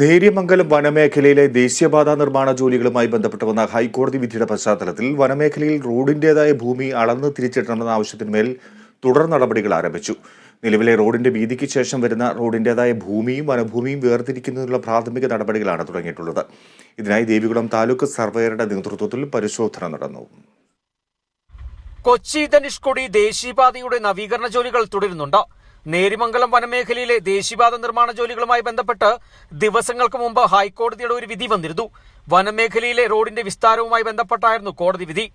നേര്യമംഗലം വനമേഖലയിലെ ദേശീയപാത നിർമ്മാണ ജോലികളുമായി ബന്ധപ്പെട്ട് വന്ന ഹൈക്കോടതി വിധിയുടെ പശ്ചാത്തലത്തിൽ വനമേഖലയിൽ റോഡിന്റേതായ ഭൂമി അളന്ന് തിരിച്ചിടണമെന്ന ആവശ്യത്തിന്മേൽ തുടർ നടപടികൾ ആരംഭിച്ചു. നിലവിലെ റോഡിന്റെ വീതിക്ക് ശേഷം വരുന്ന റോഡിന്റേതായ ഭൂമിയും വനഭൂമിയും വേർതിരിക്കുന്നതിനുള്ള പ്രാഥമിക നടപടികളാണ് തുടങ്ങിയിട്ടുള്ളത്. ഇതിനായി ദേവികുളം താലൂക്ക് സർവേയറുടെ നേതൃത്വത്തിൽ പരിശോധന നടന്നു. കൊച്ചി ധനുഷ്കോടി ദേശീയപാതയുടെ നവീകരണ ജോലികൾ തുടരുന്നുണ്ട്. നേരിമംഗലം വനമേഖലയിലെ ദേശീയപാത നിർമ്മാണ ജോലികളുമായി ബന്ധപ്പെട്ട് ദിവസങ്ങൾക്ക് മുമ്പ് ഹൈക്കോടതിയുടെ ഒരു വിധി വന്നിരുന്നു. വനമേഖലയിലെ റോഡിന്റെ വിസ്താരവുമായി ബന്ധപ്പെട്ടായിരുന്നു കോടതി വിധി.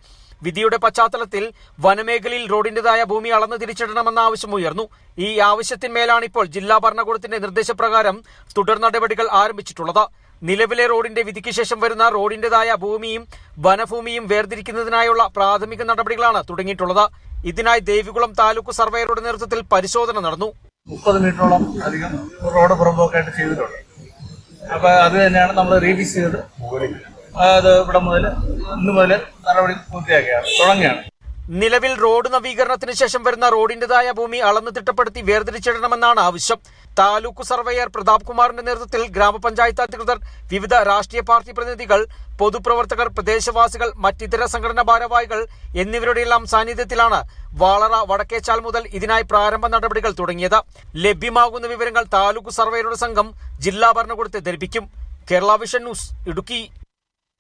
വിധിയുടെ പശ്ചാത്തലത്തിൽ വനമേഖലയിൽ റോഡിന്റേതായ ഭൂമി അളന്ന് തിരിച്ചിടണമെന്ന ആവശ്യം ഉയർന്നു. ഈ ആവശ്യത്തിന്മേലാണ് ഇപ്പോൾ ജില്ലാ ഭരണകൂടത്തിന്റെ നിർദ്ദേശപ്രകാരം തുടർ നടപടികൾ ആരംഭിച്ചിട്ടുള്ളത്. നിലവിലെ റോഡിന്റെ വിധിക്ക് ശേഷം വരുന്ന റോഡിന്റേതായ ഭൂമിയും വനഭൂമിയും വേർതിരിക്കുന്നതിനായുള്ള പ്രാഥമിക നടപടികളാണ് തുടങ്ങിയിട്ടുള്ളത്. ഇതിനായി ദേവികുളം താലൂക്ക് സർവേയറുടെ നേതൃത്വത്തിൽ പരിശോധന നടന്നു. മുപ്പത് മീറ്ററോളം അധികം റോഡ് പുറമ്പോക്കായിട്ട് ചെയ്തിട്ടുണ്ട്. അപ്പൊ അത് തന്നെയാണ് നമ്മൾ റീഫിക്സ് ചെയ്ത് അത് ഇവിടെ മുതൽ ഇന്ന് മുതൽ നടപടി പൂർത്തിയാക്കിയാണ് തുടങ്ങിയാണ് നിലവിൽ റോഡ് നവീകരണത്തിന് ശേഷം വരുന്ന റോഡിന്റേതായ ഭൂമി അളന്നു തിട്ടപ്പെടുത്തി വേർതിരിച്ചിടണമെന്നാണ് ആവശ്യം. താലൂക്ക് സർവേയർ പ്രതാപ് കുമാറിന്റെ നേതൃത്വത്തിൽ ഗ്രാമപഞ്ചായത്ത് അധികൃതർ വിവിധ രാഷ്ട്രീയ പാർട്ടി പ്രതിനിധികൾ പൊതുപ്രവർത്തകർ പ്രദേശവാസികൾ മറ്റിതര സംഘടനാ ഭാരവാഹികൾ എന്നിവരുടെയെല്ലാം സാന്നിധ്യത്തിലാണ് വാളറ വടക്കേച്ചാൽ മുതൽ ഇതിനായി പ്രാരംഭ നടപടികൾ തുടങ്ങിയത്. ലഭ്യമാകുന്ന വിവരങ്ങൾ താലൂക്ക് സർവേയറുടെ സംഘം ജില്ലാ ഭരണകൂടത്തെ ധരിപ്പിക്കും. Kerala vision news Idukki.